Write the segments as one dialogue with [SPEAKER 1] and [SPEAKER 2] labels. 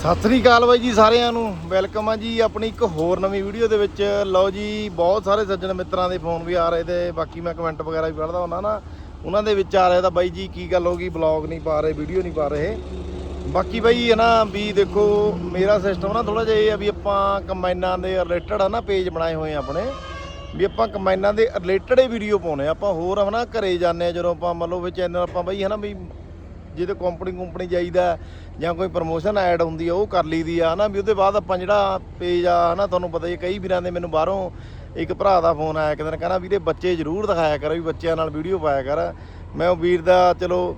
[SPEAKER 1] ਸਤਿ ਸ੍ਰੀ ਅਕਾਲ ਬਾਈ ਜੀ ਸਾਰਿਆਂ ਨੂੰ। ਵੈਲਕਮ ਆ ਜੀ ਆਪਣੀ ਇੱਕ ਹੋਰ ਨਵੀਂ ਵੀਡੀਓ ਦੇ ਵਿੱਚ। ਲਓ ਜੀ, ਬਹੁਤ ਸਾਰੇ ਸੱਜਣ ਮਿੱਤਰਾਂ ਦੇ ਫੋਨ ਵੀ ਆ ਰਹੇ ਤੇ ਬਾਕੀ ਮੈਂ ਕਮੈਂਟ ਵਗੈਰਾ ਵੀ ਪੜ੍ਹਦਾ ਹੁੰਦਾ ਨਾ। ਉਹਨਾਂ ਦੇ ਵਿੱਚ ਆ ਰਿਹਾ ਤਾਂ ਬਾਈ ਜੀ ਕੀ ਗੱਲ ਹੋ ਗਈ ਬਲੌਗ ਨਹੀਂ ਪਾ ਰਹੇ ਵੀਡੀਓ ਨਹੀਂ ਪਾ ਰਹੇ। ਬਾਕੀ ਬਾਈ ਹੈ ਨਾ ਵੀ ਦੇਖੋ, ਮੇਰਾ ਸਿਸਟਮ ਨਾ ਥੋੜਾ ਜਿਹਾ ਇਹ ਆ ਵੀ ਆਪਾਂ ਕੰਬਾਈਨਾਂ ਦੇ ਰਿਲੇਟਡ ਆ ਨਾ ਪੇਜ ਬਣਾਏ ਹੋਏ ਆ ਆਪਣੇ। ਵੀ ਆਪਾਂ ਕੰਬਾਈਨਾਂ ਦੇ ਰਿਲੇਟਡ ਹੀ ਵੀਡੀਓ ਪਾਉਨੇ ਆ। ਆਪਾਂ ਹੋਰ ਹਨਾ ਘਰੇ ਜਾਂਦੇ ਆ ਜਦੋਂ ਆਪਾਂ ਮੰਨ ਲਓ ਵੀ ਚੈਨਲ ਆਪਾਂ ਬਾਈ ਹਨਾ ਵੀ ਜਿਹਦੇ ਕੰਪਨੀ ਕੰਪਨੀ ਜਾਈਦਾ ਜਾਂ ਕੋਈ ਪ੍ਰਮੋਸ਼ਨ ਐਡ ਹੁੰਦੀ ਆ ਉਹ ਕਰ ਲਈਦੀ ਆ ਹਨਾ? ਵੀ ਉਹਦੇ ਬਾਅਦ ਆਪਾਂ ਜਿਹੜਾ ਪੇਜ ਆ ਹਨਾ ਤੁਹਾਨੂੰ ਪਤਾ ਹੀ ਹੈ, ਕਈ ਵੀਰਾਂ ਦੇ ਮੈਨੂੰ ਬਾਹਰੋਂ ਇੱਕ ਭਰਾ ਦਾ ਫੋਨ ਆਇਆ ਇੱਕ ਦਿਨ ਕਹਿੰਦਾ ਵੀਰੇ ਬੱਚੇ ਜ਼ਰੂਰ ਦਿਖਾਇਆ ਕਰ ਵੀ ਬੱਚਿਆਂ ਨਾਲ ਵੀਡੀਓ ਪਾਇਆ ਕਰ। ਮੈਂ ਉਹ ਵੀਰ ਦਾ ਚਲੋ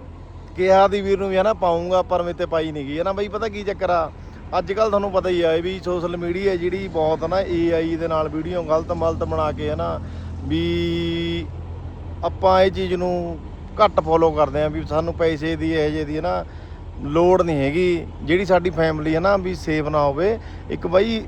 [SPEAKER 1] ਕਿਹਾ ਦੀ ਵੀਰ ਨੂੰ ਵੀ ਹਨਾ ਪਾਉਂਗਾ ਪਰ ਮੇਰੇ ਤੇ ਪਾਈ ਨਹੀਂ ਗਈ ਹਨਾ? ਬਈ ਪਤਾ ਕੀ ਚੱਕਰ ਆ? ਅੱਜ ਕੱਲ ਤੁਹਾਨੂੰ ਪਤਾ ਹੀ ਆ ਵੀ ਸੋਸ਼ਲ ਮੀਡੀਆ ਜਿਹੜੀ ਬਹੁਤ ਨਾ AI ਦੇ ਨਾਲ ਵੀਡੀਓ ਗਲਤ ਮਲਤ ਬਣਾ ਕੇ ਹਨਾ ਵੀ ਆਪਾਂ ਇਹ ਚੀਜ਼ ਨੂੰ ਘੱਟ ਫੋਲੋ ਕਰਦੇ ਆਂ ਵੀ ਸਾਨੂੰ ਪੈਸੇ ਦੀ, ਇਹ ਜੇ ਦੀ ਹੈ ਨਾ, ਲੋੜ ਨਹੀਂ ਹੈਗੀ। ਜਿਹੜੀ ਸਾਡੀ ਫੈਮਿਲੀ ਹੈ ਨਾ ਵੀ ਸੇਫ ਨਾ ਹੋਵੇ, ਇੱਕ ਬਾਈ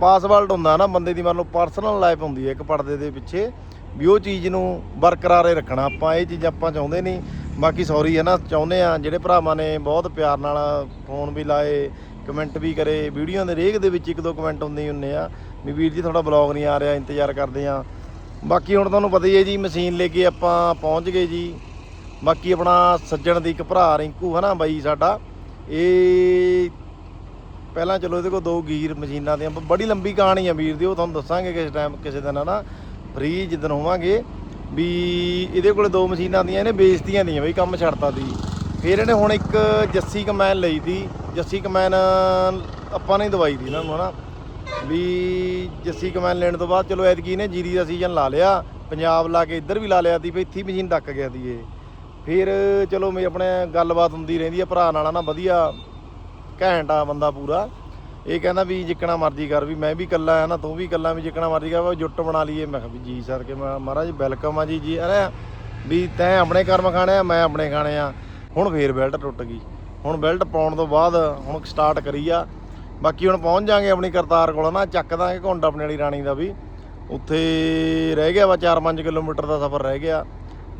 [SPEAKER 1] ਪਾਸਵਰਡ ਹੁੰਦਾ ਨਾ ਬੰਦੇ ਦੀ, ਮੰਨ ਲਓ ਪਰਸਨਲ ਲਾਈਫ ਹੁੰਦੀ ਹੈ ਇੱਕ ਪਰਦੇ ਦੇ ਪਿੱਛੇ, ਵੀ ਉਹ ਚੀਜ਼ ਨੂੰ ਬਰਕਰਾਰੇ ਰੱਖਣਾ। ਆਪਾਂ ਇਹ ਚੀਜ਼ ਆਪਾਂ ਚਾਹੁੰਦੇ ਨਹੀਂ। ਬਾਕੀ ਸੌਰੀ ਹੈ ਨਾ, ਚਾਹੁੰਦੇ ਆ ਜਿਹੜੇ ਭਰਾਵਾਂ ਨੇ ਬਹੁਤ ਪਿਆਰ ਨਾਲ ਫੋਨ ਵੀ ਲਾਏ ਕਮੈਂਟ ਵੀ ਕਰੇ, ਵੀਡੀਓ ਦੇ ਰੇਖ ਦੇ ਵਿੱਚ ਇੱਕ ਦੋ ਕਮੈਂਟ ਹੁੰਦੇ ਹੀ ਹੁੰਦੇ ਆ, ਵੀ ਵੀਰ ਜੀ, ਤੁਹਾਡਾ ਬਲੌਗ ਨਹੀਂ ਆ ਰਿਹਾ, ਇੰਤਜ਼ਾਰ ਕਰਦੇ ਆ ਬਾਕੀ ਹੁਣ ਤੁਹਾਨੂੰ ਪਤਾ ਹੀ ਹੈ ਜੀ, ਮਸ਼ੀਨ ਲੈ ਕੇ ਆਪਾਂ ਪਹੁੰਚ ਗਏ ਜੀ। ਬਾਕੀ ਆਪਣਾ ਸੱਜਣ ਦੀ ਇੱਕ ਭਰਾ ਰਿੰਕੂ ਹੈ ਨਾ ਬਾਈ ਸਾਡਾ। ਇਹ ਪਹਿਲਾਂ ਚਲੋ ਇਹਦੇ ਕੋਲ ਦੋ ਗੀਰ ਮਸ਼ੀਨਾਂ ਦੀਆਂ ਬੜੀ ਲੰਬੀ ਕਹਾਣੀ ਆ ਵੀਰ ਦੀ, ਉਹ ਤੁਹਾਨੂੰ ਦੱਸਾਂਗੇ ਕਿਸੇ ਟਾਈਮ ਕਿਸੇ ਦਿਨ ਹਨਾ। ਫ੍ਰੀ ਜਿੱਦਣ ਹੋਵਾਂਗੇ, ਵੀ ਇਹਦੇ ਕੋਲੇ ਦੋ ਮਸ਼ੀਨਾਂ ਦੀਆਂ ਇਹਨੇ ਵੇਚਤੀਆਂ ਦੀਆਂ ਬਈ, ਕੰਮ ਛੱਡਤਾ ਦੀ। ਫਿਰ ਇਹਨੇ ਹੁਣ ਇੱਕ ਜੱਸੀ ਕਮੈਨ ਲਈ ਦੀ। ਜੱਸੀ ਕਮੈਨ ਆਪਾਂ ਨੇ ਦਵਾਈ ਦੀ ਇਹਨਾਂ ਨੂੰ ਹਨਾ। ਵੀ ਜੱਸੀ ਕਮੈਨ ਲੈਣ ਤੋਂ ਬਾਅਦ ਚਲੋ ਐਤਕੀ ਨੇ ਜੀਰੀ ਦਾ ਸੀਜ਼ਨ ਲਾ ਲਿਆ, ਪੰਜਾਬ ਲਾ ਕੇ ਇੱਧਰ ਵੀ ਲਾ ਲਿਆ ਤੀ ਵੀ ਇੱਥੇ ਮਸ਼ੀਨ ਡੱਕ ਗਿਆ ਦੀ ਇਹ। ਫਿਰ ਚਲੋ ਮੈਂ ਆਪਣੇ ਗੱਲਬਾਤ ਹੁੰਦੀ ਰਹਿੰਦੀ ਆ, ਭਰਾ ਨਾਲ ਨਾ, ਵਧੀਆ ਘੈਂਟ ਆ ਬੰਦਾ ਪੂਰਾ। ਇਹ ਕਹਿੰਦਾ ਵੀ ਜਿੱਕਣਾ ਮਰਜ਼ੀ ਕਰ, ਵੀ ਮੈਂ ਵੀ ਇਕੱਲਾ ਆ ਨਾ, ਤੂੰ ਵੀ ਇਕੱਲਾ, ਵੀ ਜਿੱਕਣਾ ਮਰਜ਼ੀ ਕਰ ਜੁੱਟ ਬਣਾ ਲਈਏ। ਮੈਂ ਕਿਹਾ ਵੀ ਜੀ ਸਰ ਕੇ ਮੈਂ ਮਹਾਰਾਜ ਵੈਲਕਮ ਆ ਜੀ ਜੀ ਅਰੇ, ਵੀ ਤੈਂ ਆਪਣੇ ਕਰਮ ਖਾਣੇ ਆ, ਮੈਂ ਆਪਣੇ ਖਾਣੇ ਆ। ਹੁਣ ਫੇਰ ਬੈਲਟ ਟੁੱਟ ਗਈ। ਹੁਣ ਬੈਲਟ ਪਾਉਣ ਤੋਂ ਬਾਅਦ ਹੁਣ ਸਟਾਰਟ ਕਰੀ ਆ। ਬਾਕੀ ਹੁਣ ਪਹੁੰਚ ਜਾਾਂਗੇ ਆਪਣੀ ਕਰਤਾਰ ਕੋਲ। ਨਾ ਚੱਕ ਦਾਂਗੇ ਘੁੰਡ ਆਪਣੇ ਵਾਲੀ ਰਾਣੀ ਦਾ ਵੀ। ਉੱਥੇ ਰਹਿ ਗਿਆ ਵਾ 4-5 ਕਿਲੋਮੀਟਰ ਦਾ ਸਫ਼ਰ ਰਹਿ ਗਿਆ।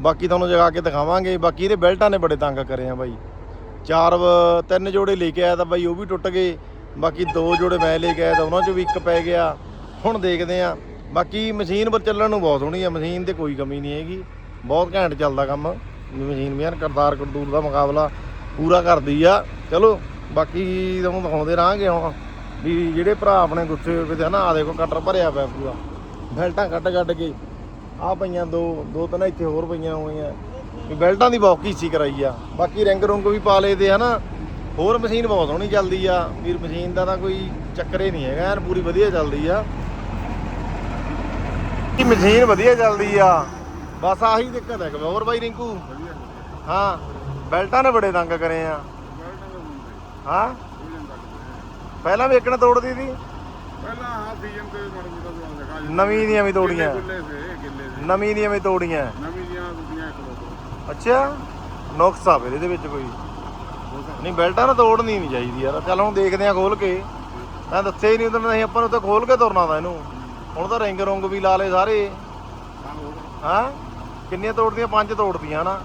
[SPEAKER 1] ਬਾਕੀ ਤੁਹਾਨੂੰ ਜਗਾ ਕੇ ਦਿਖਾਵਾਂਗੇ। ਬਾਕੀ ਇਹਦੇ ਬੈਲਟਾਂ ਨੇ ਬੜੇ ਤੰਗ ਕਰੇ ਆ ਬਾਈ। ਚਾਰ ਵ- ਤਿੰਨ ਜੋੜੇ ਲੈ ਕੇ ਆਇਆ ਤਾਂ ਬਾਈ ਉਹ ਵੀ ਟੁੱਟ ਗਏ। ਬਾਕੀ ਦੋ ਜੋੜੇ ਮੈਂ ਲੈ ਕੇ ਆਇਆ ਤਾਂ ਉਹਨਾਂ 'ਚੋਂ ਵੀ ਇੱਕ ਪੈ ਗਿਆ। ਹੁਣ ਦੇਖਦੇ ਆ। ਬਾਕੀ ਮਸ਼ੀਨ ਪਰ ਚੱਲਣ ਨੂੰ ਬਹੁਤ ਸੋਹਣੀ ਆ। ਮਸ਼ੀਨ ਤੇ ਕੋਈ ਕਮੀ ਨਹੀਂ ਹੈਗੀ। ਬਹੁਤ ਘੈਂਟ ਚੱਲਦਾ ਕੰਮ। ਮਸ਼ੀਨ ਵੀ ਯਾਰ ਕਰਤਾਰ ਕਰਦੂਰ ਦਾ ਮੁਕਾਬਲਾ ਪੂਰਾ ਕਰਦੀ ਆ। ਚਲੋ। ਬਾਕੀ ਤੁਹਾਨੂੰ ਦਿਖਾਉਂਦੇ ਰਹਾਂਗੇ ਹੁਣ ਵੀ ਜਿਹੜੇ ਭਰਾ ਆਪਣੇ ਗੁੱਸੇ ਹੋਏ ਪਏ ਤੇ ਹਨਾ ਆ ਦੇਖੋ ਕਟਰ ਭਰਿਆ ਪਿਆ ਪੂਰਾ। ਬੈਲਟਾਂ ਕੱਢ ਕੱਢ ਕੇ ਆ ਪਈਆਂ ਦੋ ਦੋ ਤਿੰਨ ਇੱਥੇ ਹੋਰ ਪਈਆਂ ਹੋਈਆਂ। ਵੀ ਬੈਲਟਾਂ ਦੀ ਬਹੁਤ ਕੀਸੀ ਕਰਾਈ ਆ। ਬਾਕੀ ਰਿੰਗ ਰੁੰਗ ਵੀ ਪਾ ਲਏ ਤੇ ਹਨਾ ਹੋਰ ਮਸ਼ੀਨ ਬਹੁਤ ਸੋਹਣੀ ਚੱਲਦੀ ਆ। ਵੀਰ ਮਸ਼ੀਨ ਦਾ ਤਾਂ ਕੋਈ ਚੱਕਰੇ ਨਹੀਂ ਹੈਗਾ ਐਨ ਪੂਰੀ ਵਧੀਆ ਚੱਲਦੀ ਆ। ਇਹ ਮਸ਼ੀਨ ਵਧੀਆ ਚੱਲਦੀ ਆ। ਬਸ ਆਹੀ ਦਿੱਕਤ ਹੈ ਹੋਰ ਬਾਈ ਰਿੰਕੂ? ਹਾਂ ਬੈਲਟਾਂ ਨੇ ਬੜੇ ਤੰਗ ਕਰੇ ਆ। ਹਾਂ? ਪਹਿਲਾਂ ਵੀ ਇੱਕਣ ਤੋੜਦੀ ਸੀ?
[SPEAKER 2] ਪਹਿਲਾਂ ਹਾਂ ਸੀਜ਼ਨ ਤੇ ਮਾੜਾ ਮੋਟਾ ਦੁਆ ਦੇਖਾ ਜੀ
[SPEAKER 1] ਨਵੀਂ ਦੀਆਂ ਵੀ ਤੋੜੀਆਂ।
[SPEAKER 2] ਗਿੱਲੇ ਸੇ ਗਿੱਲੇ ਸੇ।
[SPEAKER 1] ਨਵੀਂ ਦੀਆਂ ਵੀ ਤੋੜੀਆਂ।
[SPEAKER 2] ਨਵੀਂ ਦੀਆਂ ਦੂਜੀਆਂ ਇੱਕ ਦੋ।
[SPEAKER 1] ਅੱਛਾ? ਨੁਕਸ ਆ ਫਿਰ ਇਹਦੇ ਵਿੱਚ ਕੋਈ। ਨਹੀਂ ਬੈਲਟਾਂ ਨਾ ਤੋੜਨੀ ਨਹੀਂ ਚਾਹੀਦੀ ਯਾਰ। ਚੱਲ ਹੁਣ ਦੇਖਦੇ ਆ ਖੋਲ ਕੇ। ਮੈਂ ਦੱਸਿਆ ਹੀ ਨਹੀਂ ਉਦੋਂ ਨਹੀਂ ਆਪਾਂ ਨੂੰ ਤਾਂ ਖੋਲ ਕੇ ਤੁਰਨਾ ਦਾ ਇਹਨੂੰ। ਹੁਣ ਤਾਂ ਰਿੰਗ ਰੁੰਗ ਵੀ ਲਾ ਲਏ ਸਾਰੇ।
[SPEAKER 2] ਹਾਂ
[SPEAKER 1] ਕਿੰਨੀਆਂ ਤੋੜਦੀਆਂ? ਪੰਜ ਤੋੜਦੀਆਂ ਨਾ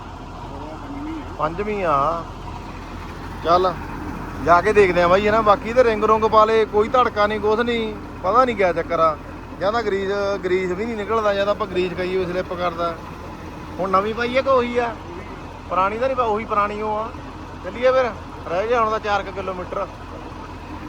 [SPEAKER 2] ਪੰਜਵੀਂ ਆ।
[SPEAKER 1] ਚੱਲ। ਜਾ ਕੇ ਦੇਖਦੇ ਆ ਬਾਈ, ਇਹ ਨਾ ਬਾਕੀ ਤੇ ਰਿੰਗ ਰੁੰਗ ਪਾ ਲੇ ਕੋਈ ਧੜਕਾ ਨਹੀਂ, ਕੁਛ ਨਹੀਂ, ਪਤਾ ਨਹੀਂ ਕਿਆ ਚੱਕਰ ਆ। ਜਾਂ ਤਾਂ ਗਰੀਸ ਗਰੀਸ ਵੀ ਨਹੀਂ ਨਿਕਲਦਾ, ਜਾਂ ਤਾਂ ਆਪਾਂ ਗਰੀਸ ਕਹੀਏ ਸਲਿੱਪ ਕਰਦਾ। ਹੁਣ ਨਵੀਂ ਪਾਈ ਹੈ ਕਿ ਉਹੀ ਆ? ਪੁਰਾਣੀ ਤਾਂ ਨਹੀਂ ਪਾ ਉਹੀ ਪੁਰਾਣੀ ਉਹ ਆ। ਚੱਲੀਏ ਫਿਰ, ਰਹਿ ਗਿਆ ਹੁਣ ਤਾਂ 4 ਕਿਲੋਮੀਟਰ।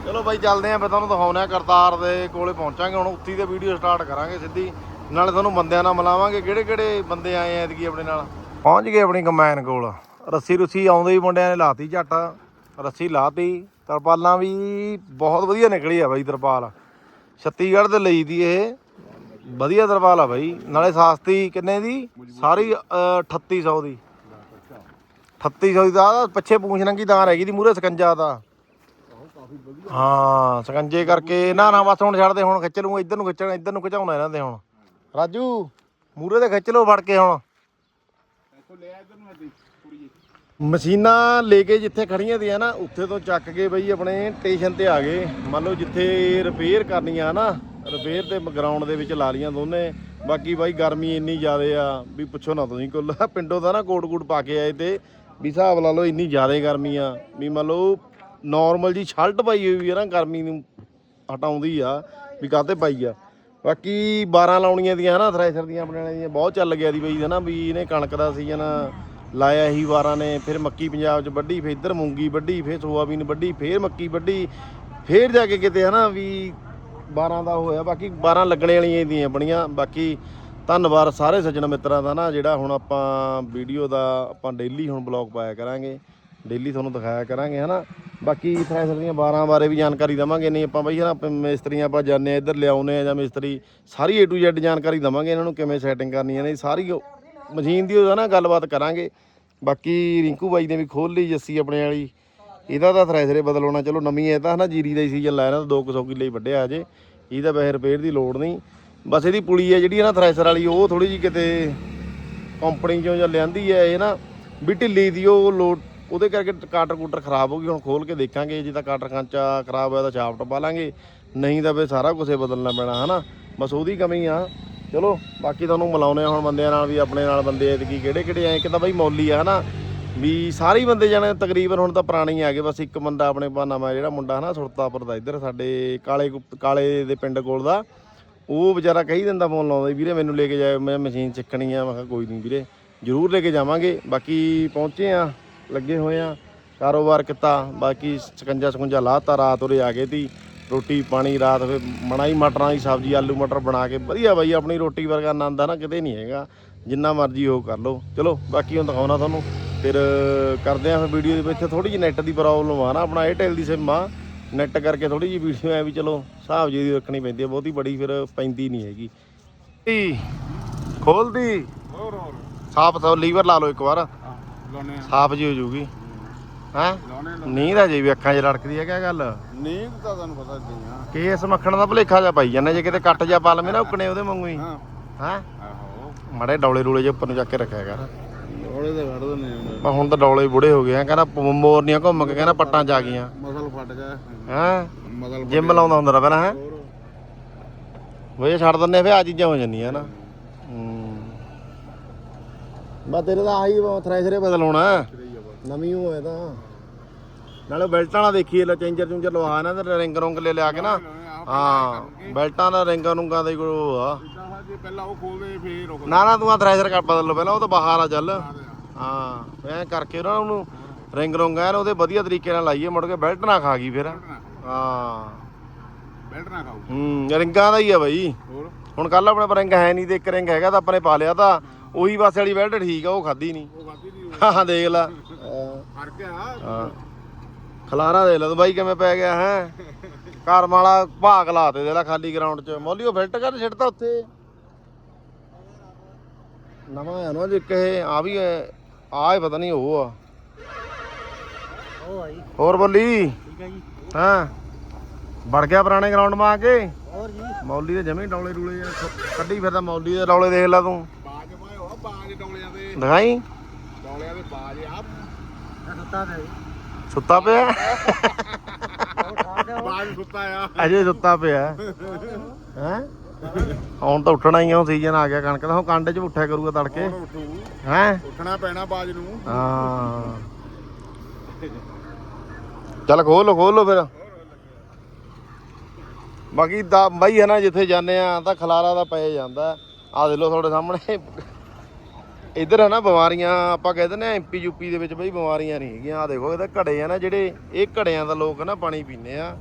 [SPEAKER 1] ਚਲੋ ਬਾਈ, ਚੱਲਦੇ ਆਂ, ਫਿਰ ਤੁਹਾਨੂੰ ਦਿਖਾਉਂਦੇ ਆ ਕਰਤਾਰ ਦੇ ਕੋਲੇ ਪਹੁੰਚਾਂਗੇ, ਹੁਣ ਉੱਥੀ ਤੇ ਵੀਡੀਓ ਸਟਾਰਟ ਕਰਾਂਗੇ ਸਿੱਧੀ। ਨਾਲੇ ਤੁਹਾਨੂੰ ਬੰਦਿਆਂ ਨਾਲ ਮਿਲਾਵਾਂਗੇ ਕਿਹੜੇ ਕਿਹੜੇ ਬੰਦੇ ਆਏ ਐਤਕੀ ਆਪਣੇ ਨਾਲ? ਪਹੁੰਚ ਗਏ ਆਪਣੀ ਕੰਬਾਈਨ ਕੋਲ। ਰੱਸੀ ਰੁੱਸੀ ਆਉਂਦੇ ਹੀ ਮੁੰਡਿਆਂ ਨੇ ਲਾਤੀ ਝੱਟ। ਰੱਸੀ ਲਾਤੀ, ਤਰਪਾਲਾਂ ਵੀ ਬਹੁਤ ਵਧੀਆ ਨਿਕਲੀ ਆ ਬਾਈ ਤਰਪਾਲ। ਛੱਤੀਗੜ੍ਹ ਦੇ ਲਈ ਦੀ ਇਹ। ਵਧੀਆ ਤਰਪਾਲ ਆ ਬਾਈ। ਨਾਲੇ ਸਸਤੀ ਕਿੰਨੇ ਦੀ? ਸਾਰੀ 3800 ਦੀ। 3800 ਦੀ ਦਾ ਪਿੱਛੇ ਪੂੰਛ ਨੰਗੀ ਤਾਂ ਰਹਿ ਗਈ ਦੀ ਮੂਰੇ ਸਕੰਜਾ ਦਾ ਹਾਂ, ਸਕੰਜੇ ਕਰਕੇ ਨਾ ਨਾ, ਬਸ ਹੁਣ ਛੱਡਦੇ ਹੁਣ ਖਿੱਚ ਲੂੰ ਇੱਧਰ ਨੂੰ ਖਿੱਚਣਾ, ਇੱਧਰ ਨੂੰ ਖਿਚਾਉਣਾ ਇਹਨਾਂ ਦੇ ਹੁਣ। ਰਾਜੂ ਮੂਰੇ ਤੇ ਖਿੱਚ ਲਓ ਫੜ ਕੇ ਹੁਣ।
[SPEAKER 2] ਲੈ ਇੱਧਰ ਨੂੰ ਹੱਦੀ
[SPEAKER 1] ਮਸ਼ੀਨਾਂ ਲੈ ਕੇ ਜਿੱਥੇ ਖੜੀਆਂ ਦੀਆਂ ਨਾ, ਉੱਥੇ ਤੋਂ ਚੱਕ ਕੇ ਬਈ ਆਪਣੇ ਸਟੇਸ਼ਨ ਤੇ ਆ ਗਏ। ਮੰਨ ਲਓ ਜਿੱਥੇ ਰਿਪੇਅਰ ਕਰਨੀਆਂ ਨਾ ਰਿਪੇਅਰ ਤੇ ਗਰਾਊਂਡ ਦੇ ਵਿੱਚ ਲਾ ਲੀਆਂ ਦੋਨੇ। ਬਾਕੀ ਬਾਈ ਗਰਮੀ ਇੰਨੀ ਜ਼ਿਆਦੇ ਆ, ਵੀ ਪੁੱਛੋ ਨਾ ਤੁਸੀਂ ਕੁੱਲ। ਪਿੰਡੋਂ ਦਾ ਨਾ ਕੋਟ ਕੋਟ ਪਾ ਕੇ ਆਏ ਤੇ ਵੀ ਹਿਸਾਬ ਲਾ ਲਓ ਇੰਨੀ ਜ਼ਿਆਦੇ ਗਰਮੀ ਆ, ਵੀ ਮੰਨ ਲਓ ਨਾਰਮਲ ਜੀ ਸ਼ਰਟ ਪਾਈ ਹੋਈ ਹੈ ਨਾ, ਗਰਮੀ ਨੂੰ ਹਟਾਉਂਦੀ ਆ, ਵੀ ਕਾਹਤੇ ਪਾਈ ਆ। ਬਾਕੀ 12 ਲਾਉਣੀਆਂ ਦੀਆਂ ਹਨਾ ਥ੍ਰੈਸ਼ਰ ਦੀਆਂ ਆਪਣੇ ਵਾਲੀਆਂ ਦੀਆਂ, ਬਹੁਤ ਚੱਲ ਗਿਆ ਦੀ ਬਈ ਨਾ ਵੀ ਇਹਨੇ ਕਣਕ ਦਾ ਸੀਜ਼ਨ ਲਾਇਆ ਹੀ 12 ਨੇ, ਫਿਰ ਮੱਕੀ ਪੰਜਾਬ 'ਚ ਵੱਢੀ, ਫਿਰ ਇੱਧਰ ਮੂੰਗੀ ਵੱਢੀ, ਫਿਰ ਸੋਆਬੀਨ ਵੱਢੀ, ਫਿਰ ਮੱਕੀ ਵੱਢੀ, ਫਿਰ ਜਾ ਕੇ ਕਿਤੇ ਹਨਾ ਵੀ 12 ਦਾ ਹੋਇਆ। ਬਾਕੀ 12 ਲੱਗਣੇ ਵਾਲੀਆਂ ਦੀਆਂ ਬਣੀਆਂ। ਬਾਕੀ ਧੰਨਵਾਦ ਸਾਰੇ ਸੱਜਣ ਮਿੱਤਰਾਂ ਦਾ ਨਾ, ਜਿਹੜਾ ਹੁਣ ਆਪਾਂ ਵੀਡੀਓ ਦਾ ਆਪਾਂ ਡੇਲੀ ਹੁਣ ਬਲੌਗ ਪਾਇਆ ਕਰਾਂਗੇ। ਡੇਲੀ ਤੁਹਾਨੂੰ ਦਿਖਾਇਆ ਕਰਾਂਗੇ ਹਨਾ। ਬਾਕੀ ਥ੍ਰੈਸ਼ਰ ਦੀਆਂ 12 ਬਾਰੇ ਵੀ ਜਾਣਕਾਰੀ ਦਵਾਂਗੇ। ਨਹੀਂ ਆਪਾਂ ਬਈ ਹਨਾ, ਆਪਾਂ ਮਿਸਤਰੀਆਂ ਆਪਾਂ ਜਾਂਦੇ ਆ ਇੱਧਰ ਲਿਆਉਨੇ ਆ ਜਾਂ ਮਿਸਤਰੀ, ਸਾਰੀ A to Z ਜਾਣਕਾਰੀ ਦਵਾਂਗੇ ਇਹਨਾਂ ਨੂੰ ਕਿਵੇਂ ਸੈਟਿੰਗ ਕਰਨੀ ਹੈ। ਨਾ ਸਾਰੀ ਉਹ ਮਸ਼ੀਨ ਦੀ ਉਹਦਾ ਨਾ ਗੱਲਬਾਤ ਕਰਾਂਗੇ। ਬਾਕੀ ਰਿੰਕੂ ਬਾਈ ਨੇ ਵੀ ਖੋਲ ਲਈ ਜੱਸੀ ਆਪਣੇ ਵਾਲੀ। ਇਹਦਾ ਤਾਂ ਥਰੈਸਰੇ ਬਦਲਾਉਣਾ ਚਲੋ ਨਵੀਂ ਹੈ ਤਾਂ ਹਨਾ ਜੀਰੀ ਦਾ ਹੀ ਸੀਜ਼ਨ ਲਾਇਆ ਨਾ 200 ਕਿੱਲੇ ਹੀ ਵੱਢਿਆ ਅਜੇ ਇਹਦਾ ਵੈਸੇ ਰਿਪੇਅਰ ਦੀ ਲੋੜ ਨਹੀਂ। ਬਸ ਇਹਦੀ ਪੁਲੀ ਹੈ ਜਿਹੜੀ ਹੈ ਨਾ ਥਰੈਸਰ ਵਾਲੀ, ਉਹ ਥੋੜੀ ਜਿਹੀ ਕਿਤੇ ਕੰਪਨੀ ਚੋਂ ਜਾਂ ਲਿਆਂਦੀ ਹੈ ਇਹ ਨਾ। ਵੀ ਢਿੱਲੀ ਦੀ ਉਹ ਲੋਡ ਉਹਦੇ ਕਰਕੇ ਕਾਟਰ ਕੂਟਰ ਖਰਾਬ ਹੋ ਗਈ। ਹੁਣ ਖੋਲ ਕੇ ਦੇਖਾਂਗੇ, ਜੇ ਤਾਂ ਕਾਟਰ ਖਾਂਚਾ ਖਰਾਬ ਹੋਇਆ ਤਾਂ ਛਾਪ ਟਪਾ ਲਾਂਗੇ। ਨਹੀਂ ਤਾਂ ਫੇ ਸਾਰਾ ਕੁਝ ਬਦਲਣਾ ਪੈਣਾ ਹਨਾ। ਬਸ ਉਹਦੀ ਕਮੀ ਆ। ਚਲੋ, ਬਾਕੀ ਤੁਹਾਨੂੰ ਮਿਲਾਉਨੇ ਆ ਹੁਣ ਬੰਦਿਆਂ ਨਾਲ ਵੀ, ਆਪਣੇ ਨਾਲ ਬੰਦੇ ਐਤਕੀ ਕਿਹੜੇ ਕਿਹੜੇ ਆਏ ਕਿ ਤਾਂ ਬਾਈ ਮੌਲੀ ਆ, ਹਨਾ? ਵੀ ਸਾਰੇ ਹੀ ਬੰਦੇ ਜਾਣੇ ਤਕਰੀਬਨ ਹੁਣ ਤਾਂ ਪੁਰਾਣੇ ਹੀ ਆ ਗਏ, ਬਸ ਇੱਕ ਬੰਦਾ ਆਪਣੇ ਪਾ ਨਵਾਂ ਜਿਹੜਾ ਮੁੰਡਾ, ਹਨਾ, ਸੁਰਤਾਪੁਰ ਦਾ ਇੱਧਰ, ਸਾਡੇ ਕਾਲੇ ਗੁਪ- ਕਾਲੇ ਦੇ ਪਿੰਡ ਕੋਲ ਦਾ। ਉਹ ਵਿਚਾਰਾ ਕਹੀ ਦਿੰਦਾ ਫੋਨ ਲਾਉਂਦਾ, ਵੀਰੇ ਮੈਨੂੰ ਲੈ ਕੇ ਜਾਇਓ, ਮੈਂ ਮਸ਼ੀਨ ਸਿੱਖਣੀ ਆ। ਮੈਂ ਕਿਹਾ, ਕੋਈ ਨਹੀਂ ਵੀਰੇ, ਜ਼ਰੂਰ ਲੈ ਕੇ ਜਾਵਾਂਗੇ। ਬਾਕੀ ਪਹੁੰਚੇ ਆ ਲੱਗੇ ਹੋਏ ਆ ਕਾਰੋਬਾਰ ਕੀਤਾ, ਬਾਕੀ ਸਕੰਜਾ ਸਕੁੰਜਾ ਲਾਤਾ, ਰਾਤ ਉਰੇ ਆ ਗਏ ਤੀ। ਰੋਟੀ ਪਾਣੀ ਰਾਤ ਫੇ ਮਣਾਈ ਮਟਰਾਂ ਦੀ ਸਬਜ਼ੀ ਆਲੂ ਮਟਰ ਬਣਾ ਕੇ ਵਧੀਆ ਬਾਈ ਆਪਣੀ ਰੋਟੀ ਵਰਗਾ ਆਨੰਦ ਆ ਨਾ ਕਿਤੇ ਨਹੀਂ ਹੈਗਾ। ਜਿੰਨਾ ਮਰਜ਼ੀ ਉਹ ਕਰ ਲਓ। ਚਲੋ ਬਾਕੀ ਹੁਣ ਦਿਖਾਉਣਾ ਤੁਹਾਨੂੰ। ਫਿਰ ਕਰਦੇ ਆ ਫਿਰ ਵੀਡੀਓ ਦੇ ਵਿੱਚ ਥੋੜੀ ਜਿਹੀ ਨੈਟ ਦੀ ਪ੍ਰੋਬਲਮ ਆ ਨਾ ਆਪਣਾ 에ਅਰਟੈਲ ਦੀ ਸਿਮ ਆ। ਨੈਟ ਕਰਕੇ ਥੋੜੀ ਜਿਹੀ ਵੀਡੀਓ ਐ ਵੀ ਚਲੋ ਹਿਸਾਬ ਜੀ ਦੀ ਰੱਖਣੀ ਪੈਂਦੀ ਹੈ ਬਹੁਤੀ ਬੜੀ ਫਿਰ ਪੈਂਦੀ ਨਹੀਂ ਹੈਗੀ। ਈ, ਖੋਲਦੀ।
[SPEAKER 2] ਹੋਰ ਹੋਰ।
[SPEAKER 1] ਸਾਫ਼ ਲੀਵਰ ਲਾ ਲਓ ਇੱਕ ਵਾਰ।
[SPEAKER 2] ਹਾਂ ਲਾਉਣੇ ਆ।
[SPEAKER 1] ਸਾਫ਼ ਜੀ ਹੋ ਜੂਗੀ ਹੈ? ਨੀਂਦ ਆ ਜੇ ਵੀ ਅੱਖਾਂ 'ਚ ਰੜਕਦੀ ਹੈ ਕਿਆ ਗੱਲ?
[SPEAKER 2] ਨੀਂਦ ਤਾਂ ਤੁਹਾਨੂੰ ਪਤਾ ਜੀ ਹਾਂ
[SPEAKER 1] ਕੇਸ ਮੱਖਣ ਦਾ ਭਲੇਖਾ ਜਾ ਪਾਈ ਜਾਂਦੇ ਜੇ ਕਿਤੇ ਕੱਟ ਜਾ ਪਾ ਲਵੇਂ ਨਾ ਉਕਣੇ ਉਹਦੇ ਵਾਂਗੂ ਹੀ।
[SPEAKER 2] ਹਾਂ।
[SPEAKER 1] ਹੈ?
[SPEAKER 2] ਆਹੋ।
[SPEAKER 1] ਮੜੇ ਡੌਲੇ ਰੂਲੇ ਜੇ ਉੱਪਰ ਨੂੰ ਚੱਕ ਕੇ ਰੱਖਿਆ ਕਰ।
[SPEAKER 2] ਲੋੜੇ ਦੇ ਵੜ ਦਿੰਦੇ
[SPEAKER 1] ਪਰ ਹੁਣ ਤਾਂ ਡੌਲੇ ਹੀ ਬੁੜੇ ਹੋ ਗਏ ਆ ਕਹਿੰਦਾ ਮੋਰਨੀਆਂ ਘੁੰਮ ਕੇ ਕਹਿੰਦਾ ਪੱਟਾਂ ਚ ਆ ਗਈਆਂ।
[SPEAKER 2] ਮਸਲ ਫਟ ਗਿਆ।
[SPEAKER 1] ਹੈ?
[SPEAKER 2] ਮਸਲ
[SPEAKER 1] ਜਿੰਮ ਲਾਉਂਦਾ ਹੁੰਦਾ ਤਾ ਪਹਿਲਾਂ ਹੈ? ਵੇ ਛੱਡ ਦਿੰਨੇ ਫੇ ਆ ਚੀਜ਼ਾਂ ਹੋ ਜਾਂਦੀਆਂ ਨਾ। ਹੂੰ। ਬਾ ਤੇਰੇ ਦਾ ਆਹੀ ਥ੍ਰੈਸ਼ਰੇ ਬਦਲਾਉਣਾ
[SPEAKER 2] ਆ
[SPEAKER 1] ਨਵੀਂ ਉਹ ਹੈ ਤਾਂ। ਨਾਲੇ ਬੈਲਟਾਂ ਵਾਲਾ ਦੇਖੀਏ ਲੈ ਚੇਂਜਰ ਚੁੰਜਰ ਲਵਾ ਨਾ ਤੇ ਰਿੰਗ ਰੁੰਗ ਲੈ ਲਿਆ ਕੇ ਨਾ। ਹਾਂ ਬੈਲਟਾਂ ਦਾ ਰਿੰਗਾਂ ਰੁੰਗਾਂ ਦਾ ਹੀ ਕੋਈ ਉਹ ਆ।
[SPEAKER 2] ਜੇ ਪਹਿਲਾਂ ਉਹ ਖੋਲਦੇ ਫੇਰ ਰੁਕ
[SPEAKER 1] ਨਾ ਨਾ ਤੂੰ ਆ ਥ੍ਰੈਸ਼ਰ ਕਰ ਬਦਲ ਲਓ ਪਹਿਲਾਂ ਉਹ ਤਾਂ ਬਾਹਰ ਆ ਚੱਲ। ਹਾਂ ਐ ਕਰਕੇ ਉਹਨਾਂ ਨੂੰ ਰਿੰਗ ਰੁੰਗ ਐਨ ਉਹਦੇ ਵਧੀਆ ਤਰੀਕੇ ਨਾਲ ਲਾਈਏ ਮੁੜ ਕੇ ਬੈਲਟ ਨਾ ਖਾ ਗਈ ਫਿਰ। ਹਾਂ।
[SPEAKER 2] ਬੈਲਟ ਨਾ ਖਾਓ।
[SPEAKER 1] ਹੂੰ ਰਿੰਗਾਂ ਦਾ ਹੀ ਆ ਬਈ। ਹੁਣ ਕੱਲ ਆਪਣੇ ਪਰ ਰਿੰਗ ਹੈ ਨਹੀਂ ਤੇ ਇੱਕ ਰਿੰਗ ਹੈਗਾ ਤਾਂ ਆਪਾਂ ਨੇ ਪਾ ਲਿਆ ਤਾਂ। ਉਹੀ ਪਾਸੇ ਵਾਲੀ ਬੈਲਟ ਠੀਕ ਆ ਉਹ ਖਾਦੀ ਨਹੀਂ।
[SPEAKER 2] ਉਹ ਵਾਦੀ ਦੀ
[SPEAKER 1] ਹਾਂ ਦੇਖ ਲੈ।
[SPEAKER 2] ਗਿਆ
[SPEAKER 1] ਹਾਂ। ਖਲਾਰਾ ਦੇ ਲੈ ਤੂੰ ਬਾਈ ਕਿਵੇਂ ਪੈ ਗਿਆ ਹੈ? ਘਰ ਵਾਲਾ ਭਾਗ ਲਾਤੇ ਦੇ ਲੈ ਖਾਲੀ ਗਰਾਊਂਡ 'ਚ। ਮੌਲੀ ਉਹ ਫਿਲਟ ਕਰ ਛੱਡਤਾ ਉੱਥੇ। ਨਵਾਂ ਆ ਨਾ ਜੇ ਕਹੇ ਆ ਵੀ ਆ ਹੀ ਪਤਾ ਨਹੀਂ ਉਹ ਆ।
[SPEAKER 3] ਉਹ ਆਈ।
[SPEAKER 1] ਹੋਰ ਬੋਲੀ?
[SPEAKER 3] ਠੀਕ ਹੈ ਜੀ।
[SPEAKER 1] ਹਾਂ? ਵੜ ਗਿਆ ਪੁਰਾਣੇ ਗਰਾਊਂਡ ਮਾ ਆ ਕੇ?
[SPEAKER 3] ਹੋਰ ਜੀ।
[SPEAKER 1] ਮੌਲੀ ਦੇ ਜਮੇ ਡੌਲੇ ਰੂਲੇ ਆ। ਕੱਢੀ ਫਿਰਦਾ ਮੌਲੀ ਦੇ ਰੌਲੇ ਦੇਖ ਲੈ ਤੂੰ। ਦਿਖਾਈ
[SPEAKER 2] ਡੌਲਿਆਂ ਦੇ ਬਾਜ ਆ।
[SPEAKER 3] ਸੁੱਤਾ ਪਿਆ ਜੀ।
[SPEAKER 1] ਸੁੱਤਾ ਪਿਆ?
[SPEAKER 3] ਉਹ ਠਾ ਦੇ
[SPEAKER 2] ਬਾਜ ਸੁੱਤਾ ਆ।
[SPEAKER 1] ਅਜੇ ਸੁੱਤਾ ਪਿਆ। ਹੈ? ਹੁਣ ਤਾਂ ਉੱਠਣਾ ਹੀ ਆ ਸੀਜ਼ਨ ਆ ਗਿਆ ਕਣਕ ਦਾ। ਹੁਣ ਕਾਂਡੇ 'ਚ ਉੱਠਿਆ ਕਰੂਗਾ ਤੜਕੇ।
[SPEAKER 2] ਹੁਣ ਉੱਠੂ।
[SPEAKER 1] ਹੈ?
[SPEAKER 2] ਉੱਠਣਾ ਪੈਣਾ ਬਾਜ ਨੂੰ।
[SPEAKER 1] ਹਾਂ। ਚੱਲ ਖੋਲੋ ਖੋਲੋ ਫਿਰ। ਬਾਕੀ ਦਾ ਬਾਈ ਹੈ ਨਾ ਜਿੱਥੇ ਜਾਂਦੇ ਆ ਤਾਂ ਖਲਾਰਾ ਦਾ ਪਏ ਜਾਂਦਾ। ਆ ਦੇ ਲੋ ਤੁਹਾਡੇ ਸਾਹਮਣੇ। ਇੱਧਰ ਹੈ ਨਾ ਬਿਮਾਰੀਆਂ, ਆਪਾਂ ਕਹਿ ਦਿੰਦੇ ਆ ਐਮਪੀ ਯੂਪੀ ਦੇ ਵਿੱਚ ਬਈ ਬਿਮਾਰੀਆਂ ਨਹੀਂ ਹੈਗੀਆਂ। ਆ ਦੇਖੋ, ਇਹਦੇ ਘੜੇ ਆ ਨਾ ਜਿਹੜੇ, ਇਹ ਘੜਿਆਂ ਦਾ ਲੋਕ ਨਾ ਪਾਣੀ ਪੀਂਦੇ ਆ।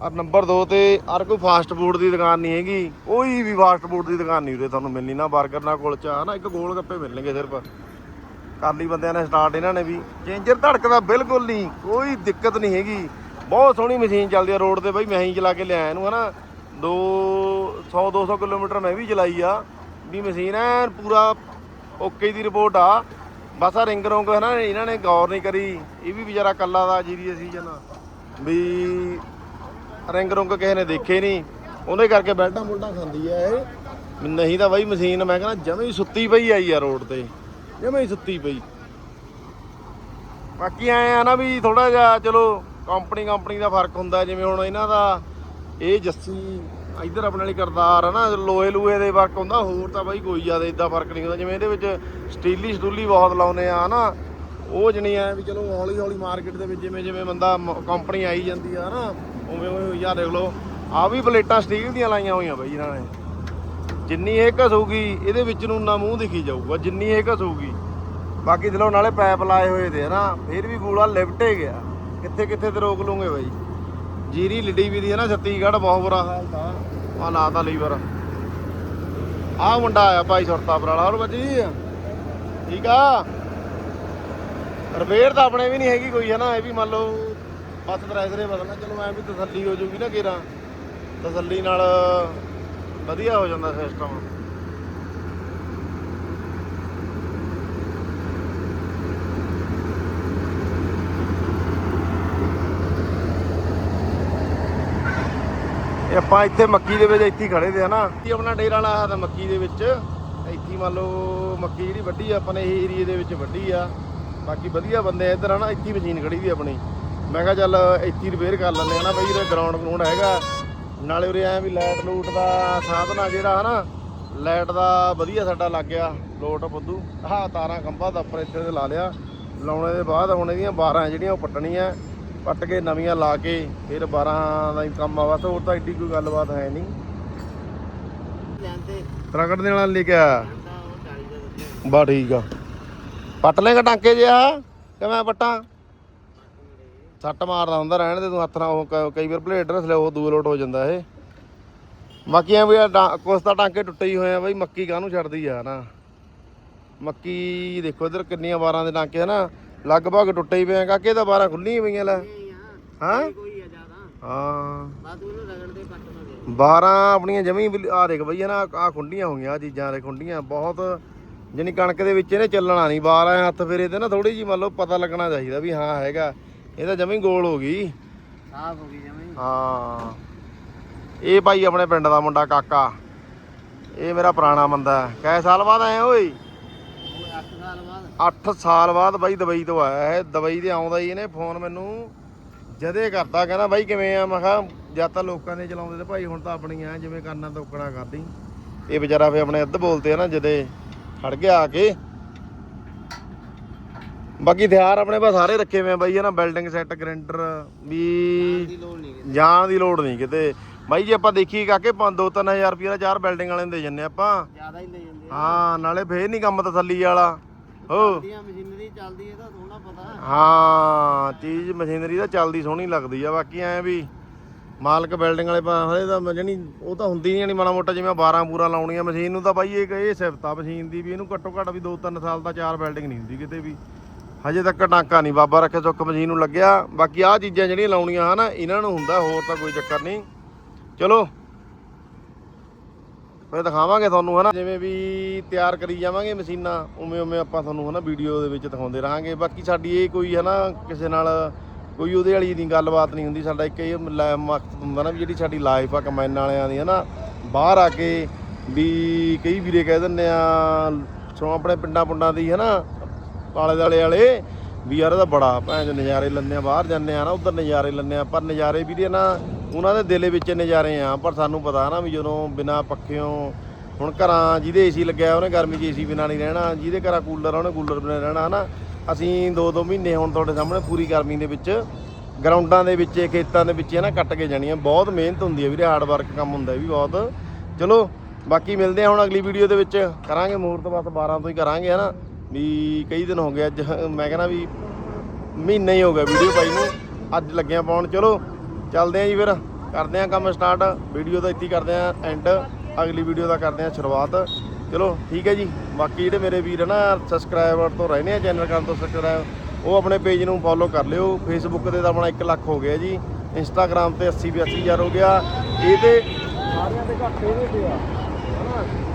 [SPEAKER 1] ਔਰ ਨੰਬਰ 2 ਤੇ ਔਰ ਕੋਈ ਫਾਸਟ ਫੂਡ ਦੀ ਦੁਕਾਨ ਨਹੀਂ ਹੈਗੀ। ਕੋਈ ਵੀ ਫਾਸਟ ਫੂਡ ਦੀ ਦੁਕਾਨ ਨਹੀਂ ਉਰੇ ਤੁਹਾਨੂੰ ਮਿਲਣੀ, ਨਾ 버ਗਰ ਨਾ ਕੁਲਚਾ ਨਾ, ਇੱਕ ਗੋਲ ਗੱਪੇ ਮਿਲਣਗੇ ਸਿਰਫ। ਕਰ ਲਈ ਬੰਦਿਆਂ ਨੇ ਸਟਾਰਟ ਇਹਨਾਂ ਨੇ ਵੀ। ਚੇਂਜਰ ਧੜਕਦਾ ਬਿਲਕੁਲ ਨਹੀਂ, ਕੋਈ ਦਿੱਕਤ ਨਹੀਂ ਹੈਗੀ। ਬਹੁਤ ਸੋਹਣੀ ਮਸ਼ੀਨ ਚੱਲਦੀ ਆ ਰੋਡ ਤੇ ਬਈ, ਮੈਂ ਹੀ ਚਲਾ ਕੇ ਲਿਆਇਆ ਇਹਨੂੰ ਹਨਾ 2 100 200 ਕਿਲੋਮੀਟਰ ਮੈਂ ਵੀ ਚਲਾਈ ਆ। ਵੀ ਮਸ਼ੀਨ ਐ ਪੂਰਾ ਓਕੇ ਦੀ ਰਿਪੋਰਟ ਆ। ਬਸ ਆ ਰਿੰਗ ਰੋਂਗ ਹੈ ਨਾ ਇਹਨਾਂ ਨੇ ਗੌਰ ਨਹੀਂ ਕਰੀ। ਇਹ ਵੀ ਵਿਚਾਰਾ ਕੱਲਾ ਦਾ ਜੀਰੀ ਦਾ ਸੀਜ਼ਨ ਵੀ ਰਿੰਗ ਰੁੰਗ ਕਿਸੇ ਨੇ ਦੇਖੇ ਨਹੀਂ। ਉਹਦੇ ਕਰਕੇ ਬੈਲਟਾਂ ਬੁਲਟਾਂ ਖਾਂਦੀ ਆ ਇਹ। ਨਹੀਂ ਤਾਂ ਬਾਈ ਮਸ਼ੀਨ, ਮੈਂ ਕਹਿੰਦਾ ਜਮੇ ਹੀ ਸੁੱਤੀ ਪਈ ਆਈ ਆ ਰੋਡ ਤੇ। ਜਮੇ ਹੀ ਸੁੱਤੀ ਪਈ। ਬਾਕੀ ਐ ਆ ਨਾ ਵੀ ਥੋੜਾ ਜਿਹਾ, ਚਲੋ ਕੰਪਨੀ ਕੰਪਨੀ ਦਾ ਫ਼ਰਕ ਹੁੰਦਾ। ਜਿਵੇਂ ਹੁਣ ਇਹਨਾਂ ਦਾ, ਇਹ ਜੱਸੀ ਇੱਧਰ ਆਪਣੇ ਵਾਲੀ ਕਰਤਾਰ ਹੈ ਨਾ, ਲੋਹੇ ਲੂਹੇ ਦੇ ਫ਼ਰਕ ਹੁੰਦਾ, ਹੋਰ ਤਾਂ ਬਾਈ ਕੋਈ ਜ਼ਿਆਦਾ ਇਦਾਂ ਫ਼ਰਕ ਨਹੀਂ ਹੁੰਦਾ, ਜਿਵੇਂ ਇਹਦੇ ਵਿੱਚ ਸਟੀਲੀ ਸਟੂਲੀ ਬਹੁਤ ਲਾਉਨੇ ਆ ਨਾ ਉਹ ਜਣੀ ਆ ਵੀ ਚਲੋ ਹੌਲੀ ਹੌਲੀ ਮਾਰਕੀਟ ਦੇ ਵਿੱਚ ਜਿਵੇਂ ਜਿਵੇਂ ਬੰਦਾ ਕੰਪਨੀ ਆਈ ਜਾਂਦੀ ਆ ਨਾ ਉਵੇਂ ਉਵੇਂ ਯਾਰ ਦੇਖ ਲਓ। ਆ ਵੀ ਪਲੇਟਾਂ ਸਟੀਲ ਦੀਆਂ ਲਾਈਆਂ ਹੋਈਆਂ ਬਾਈ ਇਹਨਾਂ ਨੇ। ਜਿੰਨੀ ਇਹ ਘਸੂਗੀ, ਇਹਦੇ ਵਿੱਚ ਨੂੰ ਨਾ ਮੂੰਹ ਦਿਖੀ ਜਾਊਗਾ, ਜਿੰਨੀ ਇਹ ਘਸੂਗੀ। ਬਾਕੀ ਦਿਲੋਂ ਨਾਲੇ ਪੈਪ ਲਾਏ ਹੋਏ ਤੇ ਨਾ ਫਿਰ ਵੀ ਗੋਲਾ ਲਿਫਟੇ ਗਿਆ। ਕਿੱਥੇ ਕਿੱਥੇ ਤੇ ਰੋਕ ਲੂਗੇ ਬਾਈ। ਜੀਰੀ ਲਿਡੀ ਵੀ ਦੀ ਹੈ ਨਾ ਛੱਤੀਗੜ੍ਹ ਬਹੁਤ ਬੁਰਾ ਹਾਲ ਤਾਂ। ਆ ਲਾਤਾ ਲੀਵਰ। ਆ ਮੁੰਡਾ ਆਇਆ ਭਾਈ ਸੁਰਤਾਪੁਰ ਵਾਲਾ ਹੋਰ ਬੱਜੀ? ਠੀਕ ਆ? ਰਿਪੇਅਰ ਤਾਂ ਆਪਣੇ ਵੀ ਨਹੀਂ ਹੈਗੀ ਕੋਈ, ਹੈ ਨਾ? ਇਹ ਵੀ ਮੰਨ ਲਓ, ਬਸ ਡਰਾਈਵਰੇ ਬਦਲਣਾ। ਚਲੋ ਐ ਵੀ ਤਸੱਲੀ ਹੋ ਜੂਗੀ ਨਾ ਕੇਰਾ। ਤਸੱਲੀ ਨਾਲ ਵਧੀਆ ਹੋ ਜਾਂਦਾ ਸਿਸਟਮ ਇਹ ਆਪਾਂ ਇੱਥੇ ਮੱਕੀ ਦੇ ਵਿੱਚ ਇੱਥੇ ਹੀ ਦੇ ਆ ਨਾ। ਇਹ ਆਪਣਾ ਡੇਰਾ ਲਾਇਆ ਤਾਂ ਮੱਕੀ ਦੇ ਵਿੱਚ। ਇੱਥੇ ਮੰਨ ਲਓ ਮੱਕੀ ਜਿਹੜੀ ਵੱਡੀ ਆ ਆਪਾਂ ਨੇ ਇਹ ਏਰੀਏ ਦੇ ਵਿੱਚ ਵੱਡੀ ਆ। ਬਾਕੀ ਵਧੀਆ ਬੰਦੇ ਇੱਧਰ ਆ ਨਾ ਇੱਥੇ ਮਸ਼ੀਨ ਖੜੀ ਦੀ ਆਪਣੀ। ਮੈਂ ਕਿਹਾ ਚੱਲ ਇੱਥੇ ਰਿਪੇਅਰ ਕਰ ਲੈਂਦੇ ਹਨਾ ਬਈ ਇਹਦਾ ਗਰਾਊਂਡ ਗਰਾਊਂਡ ਹੈਗਾ। ਨਾਲੇ ਉਰੇ ਐ ਵੀ ਲਾਈਟ ਲੂਟ ਦਾ ਸਾਧਨਾ ਆ ਜਿਹੜਾ, ਹਨਾ ਲਾਈਟ ਦਾ ਵਧੀਆ ਸਾਡਾ ਲੱਗ ਗਿਆ। ਲੋਟ ਬੁੱਧੂ ਆਹ ਤਾਰਾਂ ਖੰਭਾ ਦਾ ਉੱਪਰ ਇੱਥੇ ਲਾ ਲਿਆ। ਲਾਉਣੇ ਦੇ ਬਾਅਦ ਹੁਣ ਇਹਦੀਆਂ 12 ਜਿਹੜੀਆਂ ਉਹ ਪੱਟਣੀਆਂ। ਪੱਟ ਕੇ ਨਵੀਆਂ ਲਾ ਕੇ ਫਿਰ 12 ਦਾ ਹੀ ਕੰਮ ਆ ਬਸ ਹੋਰ ਤਾਂ ਐਡੀ ਕੋਈ ਗੱਲਬਾਤ ਹੈ ਨਹੀਂ।
[SPEAKER 3] ਲੈਂਦੇ।
[SPEAKER 1] ਪ੍ਰਗਟ ਦੇ ਨਾਲ ਲਿਖਿਆ।
[SPEAKER 3] ਤਾਂ ਉਹ 40 ਦਾ ਦਿੱਤੇ
[SPEAKER 1] ਬਾ ਠੀਕ ਆ। ਪੱਟ ਲੇਗਾ ਟਾਂਕੇ ਜਿਹਾ ਕਿਵੇਂ ਪੱਟਾਂ? ਸੱਟ ਮਾਰਦਾ ਹੁੰਦਾ ਰਹਿਣ ਦੇ ਤੂੰ ਹੱਥ ਨਾਲ ਉਹ ਕ- ਕਈ ਵਾਰ ਪਲੇਟ ਰਸ ਲੈ ਉਹ ਦੂਰ ਲੋਟ ਹੋ ਜਾਂਦਾ ਇਹ। ਬਾਕੀ ਐ ਵੀ ਕੁਛ ਤਾਂ ਟਾਂਕੇ ਟੁੱਟੇ ਹੀ ਹੋਏ ਆ ਬਈ ਮੱਕੀ ਕਾਹਨੂੰ ਛੱਡਦੀ ਆ ਨਾ ਮੱਕੀ ਦੇਖੋ ਇਧਰ ਕਿੰਨੀਆਂ ਵਾਰਾਂ ਦੇ ਟਾਂਕੇ ਹਨਾ ਲਗਭਗ ਟੁੱਟੇ ਹੀ ਪਏ ਕਾਕੇ ਤਾਂ ਵਾਰਾਂ ਖੁੱਲੀਆਂ ਪਈਆਂ ਲੈ। ਹਾਂ?
[SPEAKER 3] ਕੋਈ ਆ ਜ਼ਿਆਦਾ।
[SPEAKER 1] ਹਾਂ।
[SPEAKER 3] ਬਾਅਦ ਉਹਨੂੰ ਰਗੜਦੇ ਪੱਟ ਨਾ ਦੇ।
[SPEAKER 1] 12 ਆਪਣੀਆਂ ਜਮੀ ਆ ਦੇਖ ਬਈ ਨਾ ਆ ਖੁੰਡੀਆਂ ਚੀਜ਼ਾਂ ਦੇ ਖੁੰਡੀਆਂ ਬਹੁਤ ਜਾਨੀ ਕਣਕ ਦੇ ਵਿੱਚ ਇਹਨੇ ਚੱਲਣਾ ਨਹੀਂ 12 ਹੱਥ ਫੇਰੇ ਤੇ ਨਾ ਥੋੜੀ ਜੀ ਮੰਨ ਲਓ ਪਤਾ ਲੱਗਣਾ ਚਾਹੀਦਾ ਵੀ ਹਾਂ ਹੈਗਾ। ਇਹ ਤਾਂ ਜਮੀ ਗੋਲ ਹੋ ਗਈ।
[SPEAKER 3] ਸਾਫ਼ ਹੋ ਗਈ ਜਮੇ।
[SPEAKER 1] ਹਾਂ। ਇਹ ਭਾਈ ਆਪਣੇ ਪਿੰਡ ਦਾ ਮੁੰਡਾ ਕਾਕਾ। ਇਹ ਮੇਰਾ ਪੁਰਾਣਾ ਬੰਦਾ। ਹੈ ਕੈ ਸਾਲ ਬਾਅਦ ਆਏ ਓਏ?
[SPEAKER 3] ਉਹ 8 ਸਾਲ ਬਾਅਦ
[SPEAKER 1] 8 ਸਾਲ ਬਾਅਦ ਬਾਈ ਦੁਬਈ ਤੋਂ ਆਇਆ ਹੈ ਦੁਬਈ ਦੇ ਆਉਂਦਾ ਹੀ ਇਹਨੇ ਫੋਨ ਮੈਨੂੰ ਜਦੇ ਕਰਦਾ ਕਹਿੰਦਾ ਬਾਈ ਕਿਵੇਂ ਆ? ਮੈਂ ਕਿਹਾ ਜਦ ਤਾਂ ਲੋਕਾਂ ਦੇ ਚਲਾਉਂਦੇ ਤੇ ਭਾਈ ਹੁਣ ਤਾਂ ਆਪਣੀ ਆ ਜਿਵੇਂ ਕਰਨਾ ਤੋਕਣਾ ਕਰਦੀ। ਇਹ ਵਿਚਾਰਾ ਫੇ ਆਪਣੇ ਅੱਧ ਬੋਲਤੇ ਆ ਨਾ ਜਦੇ ਖੜ ਗਿਆ ਆ ਕੇ। ਬਾਕੀ ਹਥਿਆਰ ਆਪਣੇ ਪਾਸ ਸਾਰੇ ਰੱਖੇ ਹੋਏ ਆ ਬਾਈ ਨਾ ਬਿਲਡਿੰਗ ਸੈੱਟ ਗ੍ਰੈਂਡਰ ਵੀ
[SPEAKER 3] ਦੀ
[SPEAKER 1] ਜਾਣ ਦੀ ਲੋੜ ਨਹੀਂ ਕਿਤੇ। ਬਾਈ ਜੇ ਆਪਾਂ ਦੇਖੀਏ ਕਾਕੇ 5-2-3000 ਰੁਪਏ ਦਾ ਚਾਰ ਬਿਲਡਿੰਗ ਵਾਲੇ ਨੂੰ ਦੇ ਜੰਨੇ ਆਪਾਂ।
[SPEAKER 3] ਜ਼ਿਆਦਾ ਹੀ ਜਾਂਦੇ ਆ।
[SPEAKER 1] ਹਾਂ ਨਾਲੇ ਫੇਰ ਨਹੀਂ ਕੰਮ ਤਸੱਲੀ ਵਾਲਾ। ਹੋ।
[SPEAKER 3] ਦੀਆਂ ਮਸ਼ੀਨਰੀ ਚੱਲਦੀ ਹੈ ਤਾਂ ਥੋੜਾ ਪਤਾ।
[SPEAKER 1] ਹਾਂ ਚੀਜ਼ ਮਸ਼ੀਨਰੀ ਤਾਂ ਚੱਲਦੀ ਸੋਹਣੀ ਲੱਗਦੀ ਆ ਬਾਕੀ ਐ ਵੀ ਮਾਲਕ ਬਿਲਡਿੰਗ ਵਾਲੇ ਪਾਸੇ ਤਾਂ ਜਣੀ ਉਹ ਤਾਂ ਹੁੰਦੀ ਨਹੀਂ ਮਾੜਾ ਮੋਟਾ ਜਿਵੇਂ 12 ਪੂਰਾ ਲਾਉਣੀਆਂ ਮਸ਼ੀਨ ਨੂੰ ਤਾਂ ਬਾਈ ਇਹ ਇਹ ਸਿਫਤਾ ਮਸ਼ੀਨ ਦੀ ਵੀ ਇਹਨੂੰ ਘੱਟੋ ਘੱਟ ਵੀ 2-3 ਸਾਲ ਦਾ ਚਾਰ ਬਿਲਡਿੰਗ ਨਹੀਂ ਹੁੰਦੀ ਕਿਤੇ ਵੀ। ਹਜੇ ਤੱਕ ਟਾਂਕਾ ਨਹੀਂ ਬਾਬਾ ਰੱਖੇ ਸੁੱਖ ਮਸ਼ੀਨ ਨੂੰ ਲੱਗਿਆ। ਬਾਕੀ ਆਹ ਚੀਜ਼ਾਂ ਜਿਹੜੀਆਂ ਲਾਉਣੀਆਂ ਹਨ ਇਹਨਾਂ ਨੂੰ ਹੁੰਦਾ ਹੋਰ ਤਾਂ ਕੋਈ ਚੱਕਰ ਨਹੀਂ ਚਲੋ। ਫਿਰ ਦਿਖਾਵਾਂਗੇ ਤੁਹਾਨੂੰ, ਹਨਾ? ਜਿਵੇਂ ਵੀ ਤਿਆਰ ਕਰੀ ਜਾਵਾਂਗੇ ਮਸ਼ੀਨਾਂ, ਉਵੇਂ ਉਵੇਂ ਆਪਾਂ ਤੁਹਾਨੂੰ, ਹਨਾ, ਵੀਡੀਓ ਦੇ ਵਿੱਚ ਦਿਖਾਉਂਦੇ ਰਹਾਂਗੇ। ਬਾਕੀ ਸਾਡੀ ਇਹ ਕੋਈ, ਹਨਾ, ਕਿਸੇ ਨਾਲ ਕੋਈ ਉਹਦੇ ਵਾਲੀ ਦੀ ਗੱਲਬਾਤ ਨਹੀਂ ਹੁੰਦੀ। ਸਾਡਾ ਇੱਕ ਇਹ ਲੈ- ਮਕਸਦ ਹੁੰਦਾ ਨਾ ਵੀ ਜਿਹੜੀ ਸਾਡੀ ਲਾਈਫ ਆ ਕਮੈਨ ਵਾਲਿਆਂ ਦੀ, ਹਨਾ, ਬਾਹਰ ਆ ਕੇ ਵੀ ਕਈ ਵੀਰੇ ਕਹਿ ਦਿੰਦੇ ਆ, ਸੋ ਆਪਣੇ ਪਿੰਡਾਂ ਪੁੰਡਾਂ ਦੀ, ਹਨਾ, ਆਲੇ ਦਾਲੇ ਵਾਲੇ, ਵੀ ਯਾਰ ਇਹਦਾ ਬੜਾ ਭੈਣ ਚੋ ਨਜ਼ਾਰੇ ਲੈਂਦੇ ਆ, ਬਾਹਰ ਜਾਂਦੇ ਆ ਨਾ ਉਧਰ ਨਜ਼ਾਰੇ ਲੈਂਦੇ ਆ। ਪਰ ਨਜ਼ਾਰੇ ਵੀਰੇ ਨਾ ਉਹਨਾਂ ਦੇ ਦਿਲ ਵਿੱਚ ਨਜ਼ਾਰੇ ਆ, ਪਰ ਸਾਨੂੰ ਪਤਾ ਨਾ ਵੀ ਜਦੋਂ ਬਿਨਾ ਪੱਖਿਓਂ ਹੁਣ ਘਰਾਂ ਜਿਹਦੇ ਏਸੀ ਲੱਗਿਆ ਉਹਨੇ ਗਰਮੀ 'ਚ ਏਸੀ ਬਿਨਾ ਨਹੀਂ ਰਹਿਣਾ, ਜਿਹਦੇ ਘਰਾਂ ਕੂਲਰ ਆ, ਉਹਨੇ ਕੂਲਰ ਬਿਨਾ ਰਹਿਣਾ, ਹਨਾ? ਅਸੀਂ ਦੋ ਦੋ ਮਹੀਨੇ ਹੁਣ ਤੁਹਾਡੇ ਸਾਹਮਣੇ ਪੂਰੀ ਗਰਮੀ ਦੇ ਵਿੱਚ, ਗਰਾਊਂਡਾਂ ਦੇ ਵਿੱਚ, ਖੇਤਾਂ ਦੇ ਵਿੱਚ ਇਹ ਨਾ ਕੱਟ ਕੇ ਜਾਣੀਆਂ। ਬਹੁਤ ਮਿਹਨਤ ਹੁੰਦੀ ਹੈ ਵੀਰੇ ਹਾਰਡ ਵਰਕ ਕੰਮ ਹੁੰਦਾ ਵੀ ਬਹੁਤ। ਚਲੋ, ਬਾਕੀ ਮਿਲਦੇ ਆ ਹੁਣ ਅਗਲੀ ਵੀਡੀਓ ਦੇ ਵਿੱਚ। ਕਰਾਂਗੇ ਮੂਹਰਤ ਬਸ 12 ਤੋਂ ਹੀ ਕਰਾਂਗੇ, ਹਨਾ? ਵੀ ਕਈ ਦਿਨ ਹੋ ਗਏ ਅੱਜ, ਮੈਂ ਕਹਿੰਦਾ ਵੀ ਮਹੀਨਾ ਹੀ ਹੋ ਗਿਆ ਵੀਡੀਓ ਪਾਈ ਨੂੰ, ਅੱਜ ਲੱਗਿਆ ਪਾਉਣ। ਚਲੋ ਚੱਲਦੇ ਆਂ ਜੀ ਫਿਰ, ਕਰਦੇ ਆਂ ਕੰਮ ਸਟਾਰਟ ਵੀਡੀਓ ਦਾ ਇੱਥੇ ਕਰਦੇ ਆਂ ਐਂਡ ਅਗਲੀ ਵੀਡੀਓ ਦਾ ਕਰਦੇ ਆਂ ਸ਼ੁਰੂਆਤ। ਚਲੋ ਠੀਕ ਹੈ ਜੀ, ਬਾਕੀ ਜਿਹੜੇ ਮੇਰੇ ਵੀਰ ਨਾ ਸਬਸਕ੍ਰਾਈਬਰ ਤੋਂ ਰਹਿੰਦੇ ਆ ਚੈਨਲ ਕਰਨ ਤੋਂ ਸਬਸਕ੍ਰਾਈਬ ਉਹ ਆਪਣੇ ਪੇਜ ਨੂੰ ਫੋਲੋ ਕਰ ਲਿਓ। ਫੇਸਬੁੱਕ ਤੇ ਤਾਂ ਆਪਣਾ 1 ਲੱਖ ਹੋ ਗਿਆ ਜੀ ਇੰਸਟਾਗ੍ਰam ਤੇ 80 82000 ਹੋ ਗਿਆ। ਇਹਦੇ ਸਾਰਿਆਂ ਦੇ ਘੱਟ ਇਹਦੇ ਤੇ ਆ।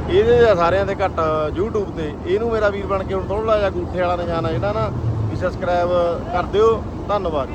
[SPEAKER 1] ਇਹਦੇ ਸਾਰਿਆਂ ਦੇ ਘੱਟ, YouTube ਤੇ। ਇਹਨੂੰ ਮੇਰਾ ਵੀਰ ਬਣ ਕੇ ਹੁਣ ਥੋੜਾ ਜਿਹਾ ਗੂਠੇ ਵਾਲਾ ਨਿਸ਼ਾਨ ਆ ਜਿਹੜਾ ਨਾ, ਵੀ ਸਬਸਕ੍ਰਾਈਬ ਕਰ ਦਿਓ। ਧੰਨਵਾਦ।